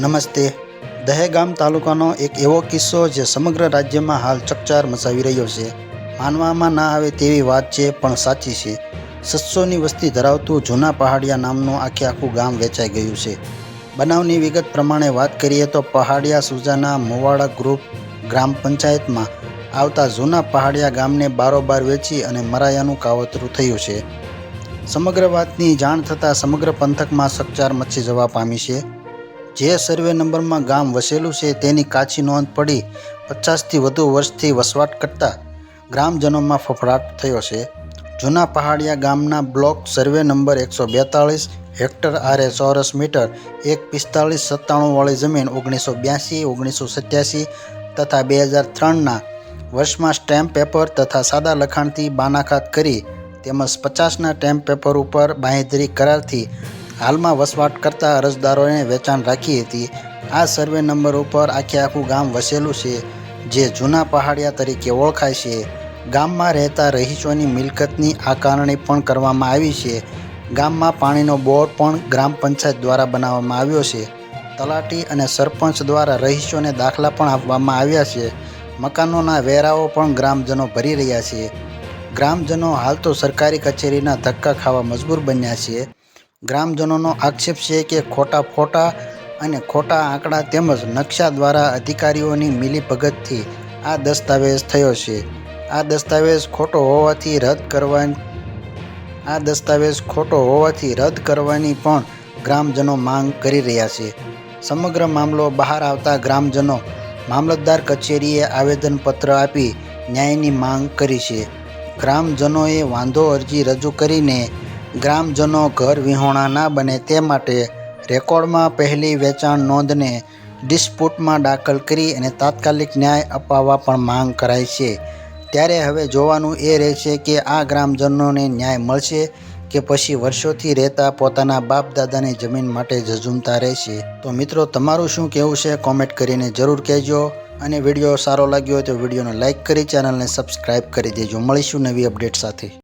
નમસ્તે. દહેગામ તાલુકાનો એક એવો કિસ્સો જે સમગ્ર રાજ્યમાં હાલ ચકચાર મચાવી રહ્યો છે. માનવામાં ના આવે તેવી વાત છે, પણ સાચી છે. સત્સોની વસ્તી ધરાવતું જૂના પહાડિયા નામનું આખે આખું ગામ વેચાઈ ગયું છે. બનાવની વિગત પ્રમાણે વાત કરીએ તો પહાડિયા સુજાના મોવાડા ગ્રુપ ગ્રામ પંચાયતમાં આવતા જૂના પહાડિયા ગામને બારોબાર વેચી અને મરાયાનું કાવતરું થયું છે. સમગ્ર વાતની જાણ થતાં સમગ્ર પંથકમાં ચકચાર મચી જવા પામી છે. જે સર્વે નંબરમાં ગામ વસેલું છે તેની કાચી નોંધ પડી પચાસથી વધુ વર્ષથી વસવાટ કરતા ગ્રામજનોમાં ફફડાટ થયો છે. જૂના પહાડિયા ગામના બ્લોક સર્વે નંબર એકસો બેતાળીસ, હેક્ટર આરે ચોરસ મીટર, એક પિસ્તાળીસ સત્તાણુંવાળી જમીન ઓગણીસો બ્યાસી, ઓગણીસો સત્યાસી તથા બે હજાર ત્રણના વર્ષમાં સ્ટેમ્પ પેપર તથા સાદા લખાણથી બાનાખાત કરી તેમજ પચાસના સ્ટેમ્પ પેપર ઉપર બાંહેધરી કરારથી હાલમાં વસવાટ કરતા અરજદારોને વેચાણ રાખી હતી. આ સર્વે નંબર ઉપર આખે આખું ગામ વસેલું છે, જે જૂના પહાડિયા તરીકે ઓળખાય છે. ગામમાં રહેતા રહીશોની મિલકતની આકારણી પણ કરવામાં આવી છે. ગામમાં પાણીનો બોર પણ ગ્રામ પંચાયત દ્વારા બનાવવામાં આવ્યો છે. તલાટી અને સરપંચ દ્વારા રહીશોને દાખલા પણ આપવામાં આવ્યા છે. મકાનોના વેરાઓ પણ ગ્રામજનો ભરી રહ્યા છે. ગ્રામજનો હાલ તો સરકારી કચેરીના ધક્કા ખાવા મજબૂર બન્યા છે. ગ્રામજનોનો આક્ષેપ છે કે ખોટા ફોટા અને ખોટા આંકડા તેમજ નકશા દ્વારા અધિકારીઓની મિલીભગતથી આ દસ્તાવેજ થયો છે. આ દસ્તાવેજ ખોટો હોવાથી રદ કરવા આ દસ્તાવેજ ખોટો હોવાથી રદ કરવાની પણ ગ્રામજનો માંગ કરી રહ્યા છે. સમગ્ર મામલો બહાર આવતા ગ્રામજનો મામલતદાર કચેરીએ આવેદનપત્ર આપી ન્યાયની માંગ કરી છે. ગ્રામજનોએ વાંધો અરજી રજૂ કરીને ગ્રામજનો ઘર વિહોણા ના બને તે માટે રેકોર્ડમાં પહેલી વેચાણ નોંધને ડિસ્પ્યુટમાં દાખલ કરી અને તાત્કાલિક ન્યાય અપાવવા પણ માંગ કરાઈ છે. ત્યારે હવે જોવાનું એ રહેશે કે આ ગ્રામજનોને ન્યાય મળશે કે પછી વર્ષોથી રહેતા પોતાના બાપ દાદાની જમીન માટે ઝઝૂમતા રહેશે. તો મિત્રો, તમારું શું કહેવું છે? કોમેન્ટ કરીને જરૂર કહેજો. અને વીડિયો સારો લાગ્યો હોય તો વિડીયોને લાઇક કરી, ચેનલને સબસ્ક્રાઇબ કરી દેજો. મળીશું નવી અપડેટ સાથે.